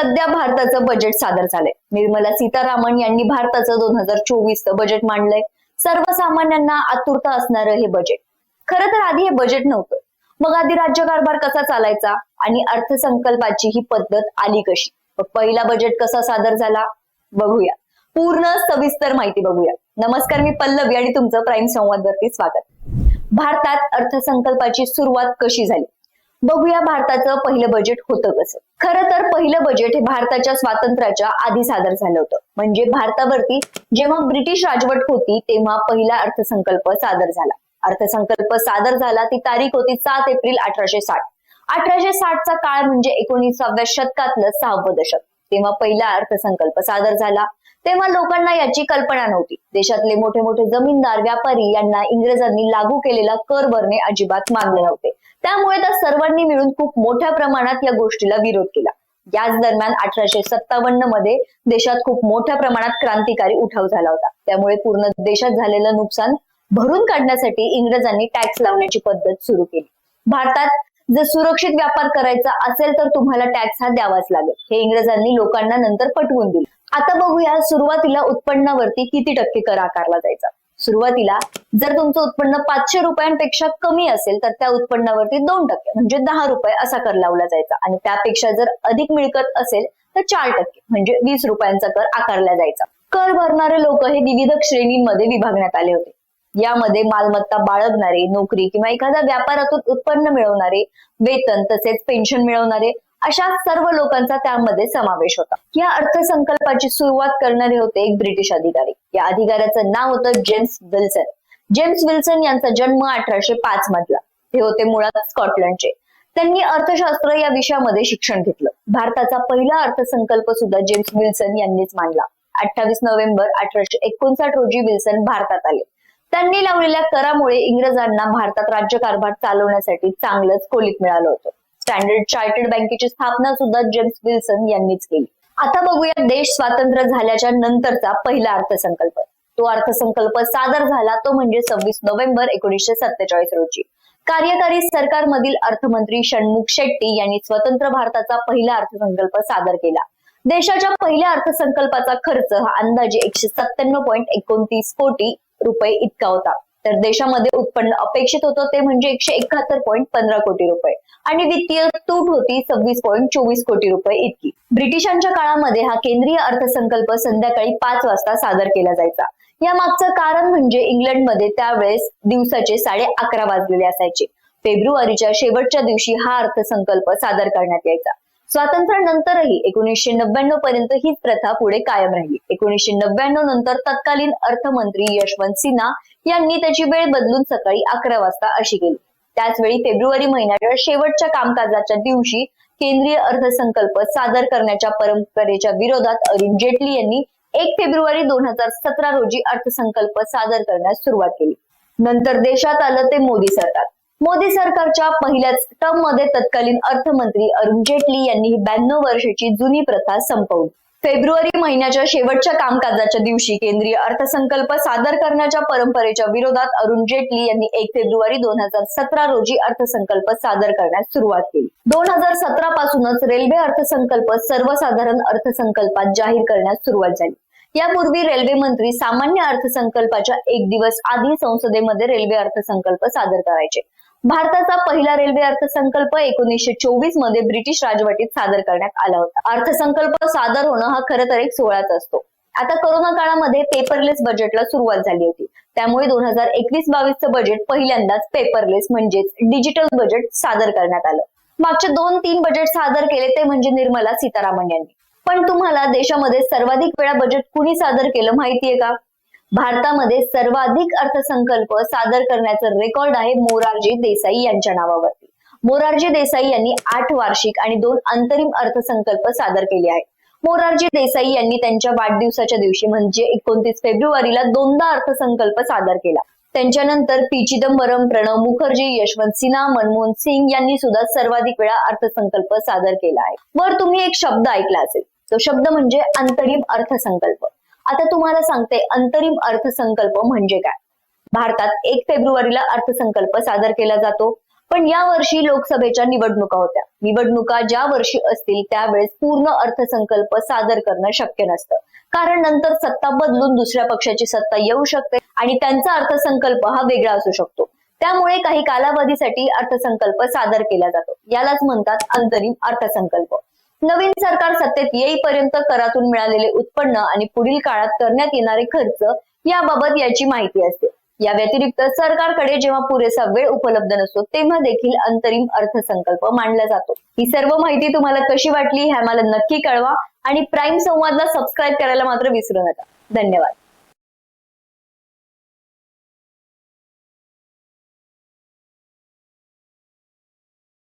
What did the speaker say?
सध्या भारताचं बजेट सादर झालंय. निर्मला सीतारामन यांनी भारताचं दोन हजार चोवीसचं बजेट मांडलंय. सर्वसामान्यांना आतुरता असणारं हे बजेट खरं तर आधी हे बजेट नव्हतं. मग आधी राज्यकारभार कसा चालायचा आणि अर्थसंकल्पाची ही पद्धत आली कशी? मग पहिला बजेट कसा सादर झाला? बघूया. पूर्ण सविस्तर माहिती बघूया. नमस्कार मी पल्लवी आणि तुमचं प्राईम संवादवरती स्वागत. भारतात अर्थसंकल्पाची सुरुवात कशी झाली? बघूया भारताचं पहिलं बजेट होतं कसं. खरं तर पहिलं बजेट हे भारताच्या स्वातंत्र्याच्या आधी सादर झालं होतं. म्हणजे भारतावरती जेव्हा ब्रिटिश राजवट होती तेव्हा पहिला अर्थसंकल्प सादर झाला. अर्थसंकल्प सादर झाला ती तारीख होती सात एप्रिल अठराशे साठ. अठराशे साठचा काळ म्हणजे एकोणीसाव्या शतकातलं सहावं दशक. तेव्हा पहिला अर्थसंकल्प सादर झाला. तेव्हा लोकांना याची कल्पना नव्हती. देशातले मोठे मोठे जमीनदार व्यापारी यांना इंग्रजांनी लागू केलेला कर भरणे अजिबात मानले नव्हते. त्यामुळे त्या सर्वांनी मिळून खूप मोठ्या प्रमाणात या गोष्टीला विरोध केला. याच दरम्यान अठराशे सत्तावन्नमध्ये देशात खूप मोठ्या प्रमाणात क्रांतिकारी उठाव झाला होता. त्यामुळे पूर्ण देशात झालेलं नुकसान भरून काढण्यासाठी इंग्रजांनी टॅक्स लावण्याची पद्धत सुरू केली. भारतात जर सुरक्षित व्यापार करायचा असेल तर तुम्हाला टॅक्स हा द्यावाच लागेल. हे इंग्रजांनी लोकांना नंतर पटवून दिले. आता बघूया सुरुवातीला उत्पन्नावरती किती टक्के कर आकारला जायचा. सुरुवातीला जर तुमचं उत्पन्न पाचशे रुपयांपेक्षा कमी असेल तर त्या उत्पन्नावरती दोन टक्के म्हणजे दहा रुपये असा कर लावला जायचा. आणि त्यापेक्षा जर अधिक मिळकत असेल तर चार टक्के म्हणजे वीस रुपयांचा कर आकारला जायचा. कर भरणारे लोक हे विविध श्रेणींमध्ये विभागण्यात आले होते. यामध्ये मालमत्ता बाळगणारे नोकरी किंवा एखाद्या व्यापारातून उत्पन्न मिळवणारे वेतन तसेच पेन्शन मिळवणारे अशा सर्व लोकांचा त्यामध्ये समावेश होता. या अर्थसंकल्पाची सुरुवात करणारे होते एक ब्रिटिश अधिकारी. या अधिकाऱ्याचं नाव होतं जेम्स विल्सन. जेम्स विल्सन यांचा जन्म अठराशे पाच मधला. हे होते मुळात स्कॉटलंडचे. त्यांनी अर्थशास्त्र या विषयामध्ये शिक्षण घेतलं. भारताचा पहिला अर्थसंकल्प सुद्धा जेम्स विल्सन यांनीच मांडला. अठ्ठावीस नोव्हेंबर अठराशे एकोणसाठ रोजी विल्सन भारतात आले. त्यांनी लावलेल्या करामुळे इंग्रजांना भारतात राज्यकारभार चालवण्यासाठी चांगलंच कोलीत मिळालं होतं. स्टँडर्ड चार्टर्ड बँकेची स्थापना सुद्धा जेम्स विल्सन यांनीच केली. आता बघूया देश स्वातंत्र्य झाल्याच्या नंतरचा पहिला अर्थसंकल्प. तो अर्थसंकल्प सादर झाला तो म्हणजे सव्वीस नोव्हेंबर एकोणीसशे सत्तेचाळीस रोजी. कार्यकारी सरकारमधील अर्थमंत्री षण्मुख शेट्टी यांनी स्वतंत्र भारताचा पहिला अर्थसंकल्प सादर केला. देशाच्या पहिल्या अर्थसंकल्पाचा खर्च हा अंदाजे एकशे सत्त्याण्णव पॉईंट एकोणतीस कोटी रुपये इतका होता. तर देशामध्ये उत्पन्न अपेक्षित होतं ते म्हणजे एकशे एकाहत्तर पॉईंट पंधरा कोटी रुपये. आणि वित्तीय तूट होती सव्वीस पॉईंट चोवीस कोटी रुपये इतकी. ब्रिटिशांच्या काळामध्ये हा केंद्रीय अर्थसंकल्प संध्याकाळी पाच वाजता सादर केला जायचा. या मागचं कारण म्हणजे इंग्लंडमध्ये त्यावेळेस दिवसाचे साडे अकरा वाजलेले असायचे. फेब्रुवारीच्या शेवटच्या दिवशी हा अर्थसंकल्प सादर करण्यात यायचा. स्वातंत्र्यानंतरही एकोणीसशे नव्याण्णव पर्यंत हीच प्रथा पुढे कायम राहिली. एकोणीसशे नव्याण्णव नंतर तत्कालीन अर्थमंत्री यशवंत सिन्हा यांनी त्याची वेळ बदलून सकाळी अकरा वाजता अशी केली. त्याचवेळी फेब्रुवारी महिन्याच्या शेवटच्या कामकाजाच्या दिवशी केंद्रीय अर्थसंकल्प सादर करण्याच्या परंपरेच्या विरोधात अरुण जेटली यांनी एक फेब्रुवारी दोन हजार सतरा रोजी अर्थसंकल्प सादर करण्यास सुरुवात केली. नंतर देशात आलं ते मोदी सरकार. मोदी सरकारच्या पहिल्याच टर्ममध्ये तत्कालीन अर्थमंत्री अरुण जेटली यांनी ही ब्याण्णव वर्षाची जुनी प्रथा संपवली. फेब्रुवारी महिन्याच्या शेवटच्या कामकाजाच्या दिवशी केंद्रीय अर्थसंकल्प सादर करण्याच्या परंपरेच्या विरोधात अरुण जेटली यांनी एक फेब्रुवारी दोन हजार सतरा रोजी अर्थसंकल्प सादर करण्यास सुरुवात केली. दोन हजार सतरा पासूनच रेल्वे अर्थसंकल्प सर्वसाधारण अर्थसंकल्पात जाहीर करण्यास सुरुवात झाली. यापूर्वी रेल्वे मंत्री सामान्य अर्थसंकल्पाच्या एक दिवस आधी संसदेमध्ये रेल्वे अर्थसंकल्प सादर करायचे. भारताचा पहिला रेल्वे अर्थसंकल्प एकोणीसशे चोवीसमध्ये ब्रिटिश राजवटीत सादर करण्यात आला होता. अर्थसंकल्प सादर होणं हा खरं तर एक सोहळाच असतो. आता कोरोना काळामध्ये पेपरलेस बजेटला सुरुवात झाली होती. त्यामुळे दोन हजार एकवीस बावीसचं बजेट पहिल्यांदाच पेपरलेस म्हणजेच डिजिटल बजेट सादर करण्यात आलं. मागचे दोन तीन बजेट सादर केले ते म्हणजे निर्मला सीतारामन यांनी. पण तुम्हाला देशामध्ये सर्वाधिक वेळा बजेट कुणी सादर केलं माहितीये का? भारतामध्ये सर्वाधिक अर्थसंकल्प सादर करण्याचं रेकॉर्ड आहे मोरारजी देसाई यांच्या नावावरती. मोरारजी देसाई यांनी आठ वार्षिक आणि दोन अंतरिम अर्थसंकल्प सादर केले आहेत. मोरारजी देसाई यांनी त्यांच्या वाढदिवसाच्या दिवशी म्हणजे एकोणतीस फेब्रुवारीला दोनदा अर्थसंकल्प सादर केला. त्यांच्यानंतर पी. चिदंबरम प्रणव मुखर्जी यशवंत सिन्हा मनमोहन सिंग यांनी सुद्धा सर्वाधिक वेळा अर्थसंकल्प सादर केला आहे. वर तुम्ही एक शब्द ऐकला असेल. तो शब्द म्हणजे अंतरिम अर्थसंकल्प. आता तुम्हाला सांगते अंतरिम अर्थसंकल्प म्हणजे काय? भारतात एक फेब्रुवारीला अर्थसंकल्प सादर केला जातो. पण या वर्षी लोकसभेच्या निवडणुका होत्या. निवडणुका ज्या वर्षी असतील त्यावेळेस पूर्ण अर्थसंकल्प सादर करणं शक्य नसतं. कारण नंतर सत्ता बदलून दुसऱ्या पक्षाची सत्ता येऊ शकते आणि त्यांचा अर्थसंकल्प हा वेगळा असू शकतो. त्यामुळे काही कालावधीसाठी अर्थसंकल्प सादर केला जातो. यालाच म्हणतात अंतरिम अर्थसंकल्प. नवीन सरकार सत्तेत येईपर्यंत करातून मिळालेले उत्पन्न आणि पुढील काळात करण्यात येणारे खर्च याबाबत याची माहिती असते. या व्यतिरिक्त सरकारकडे जेव्हा पुरेसा वेळ उपलब्ध नसतो तेव्हा देखील अंतरिम अर्थसंकल्प मांडला जातो. ही सर्व माहिती तुम्हाला कशी वाटली हे आम्हाला नक्की कळवा आणि प्राईम संवादला सबस्क्राईब करायला मात्र विसरू नका. धन्यवाद.